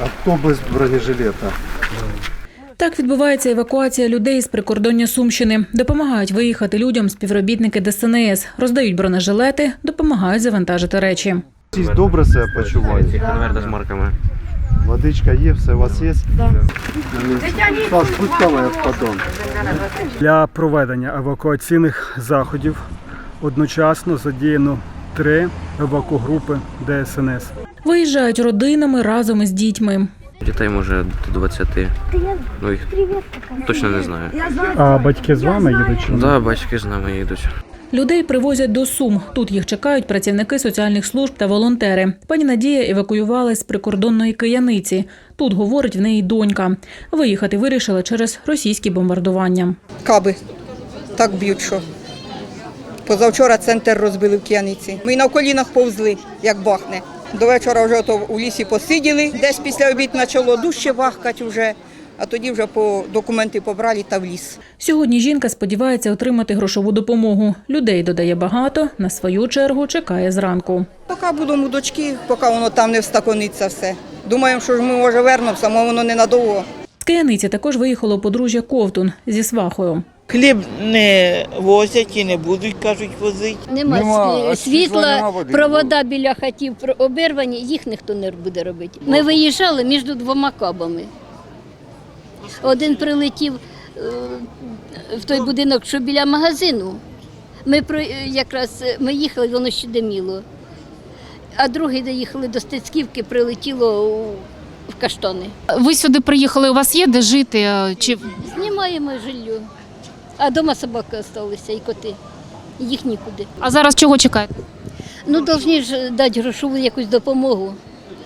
А хто без бронежилета? Так відбувається евакуація людей з прикордоння Сумщини. Допомагають виїхати людям співробітники ДСНС, роздають бронежилети, допомагають завантажити речі. Всі добре себе почувають? З марками. Водичка є, все у вас є? Для проведення евакуаційних заходів одночасно задіяно три евакугрупи ДСНС. Виїжджають родинами разом із дітьми. Дітей може до 20. Ну їх точно не знаю. А батьки з вами їдуть? ні? Да, батьки з нами їдуть. Людей привозять до Сум. Тут їх чекають працівники соціальних служб та волонтери. Пані Надія евакуювалась з прикордонної кияниці. Тут говорить в неї донька. Виїхати вирішила через російські бомбардування. Каби. Так б'ють, що. Позавчора центр розбили в Кияниці. Ми на колінах повзли, як бахне. До вечора вже ото у лісі посиділи. Десь після обід почало дужче вахкати вже, а тоді вже по документи побрали та в ліс. Сьогодні жінка сподівається отримати грошову допомогу. Людей додає багато, на свою чергу чекає зранку. Поки будемо у дочки, поки воно там не встакониться все. Думаємо, що ж ми може вернемося, але воно ненадовго. З Кияниці також виїхало подружжя Ковтун зі свахою. Хліб не возять і не будуть, кажуть, возити. Нема, Нема, світла світла, нема, води провода біля хатів обірвані, їх ніхто не буде робити. Ми виїжджали між двома кабами. Один прилетів е, в той будинок, що біля магазину. Ми про- якраз е, ми їхали, воно ще диміло. А другий доїхали до Стецьківки, прилетіло в каштани. Ви сюди приїхали, у вас є де жити? е, Чи Знімаємо жилье. А вдома собаки залишилися і коти. Їх нікуди. а зараз чого чекаєте? Ну, повинні ж дати грошову якусь допомогу.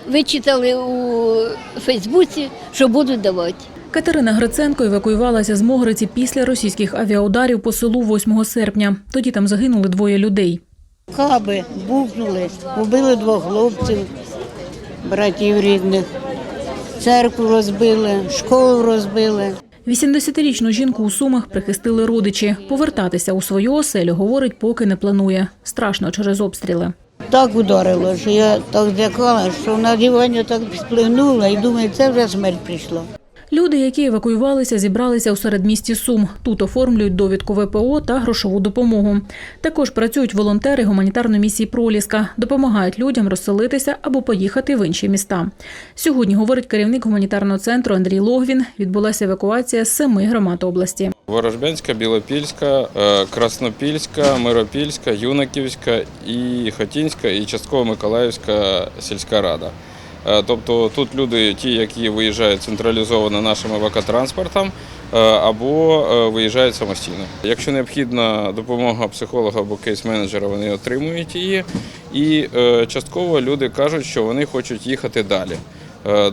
Вичитали у Фейсбуці, що будуть давати. Катерина Гриценко евакуювалася з Могриці після російських авіаударів по селу 8 серпня. Тоді там загинули двоє людей. Каби бухнули, убили двох хлопців, братів рідних, церкву розбили, школу розбили. 80-річну жінку у Сумах прихистили родичі. Повертатися у свою оселю, говорить, поки не планує. Страшно через обстріли. Так ударило, що я так злякала, що на дивані так сплигнула і думаю, це вже смерть прийшла. Люди, які евакуювалися, зібралися у середмісті Сум. Тут оформлюють довідку ВПО та грошову допомогу. Також працюють волонтери гуманітарної місії Проліска, допомагають людям розселитися або поїхати в інші міста. Сьогодні, говорить керівник гуманітарного центру Андрій Логвін, відбулася евакуація з семи громад області. Ворожбянська, Білопільська, е, Краснопільська, Миропільська, Юнаківська і Хотінська, і частково Миколаївська сільська рада. Е, Тобто тут люди, ті, які виїжджають централізовано нашим евакотранспортом, е, або е, виїжджають самостійно. Якщо необхідна допомога психолога або кейс-менеджера, вони отримують її. І частково люди кажуть, що вони хочуть їхати далі.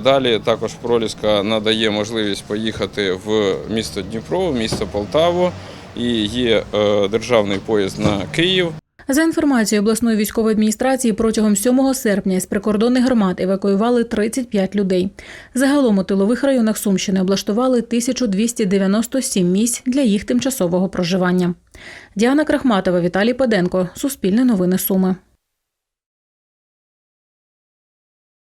Далі також Проліска надає можливість поїхати в місто Дніпро, в місто Полтаву, і є державний поїзд на Київ. За інформацією обласної військової адміністрації, протягом 7 серпня з прикордонних громад евакуювали 35 людей. Загалом у тилових районах Сумщини облаштували 1297 місць для їх тимчасового проживання. Діана Крахматова, Віталій Паденко. Суспільне новини Суми.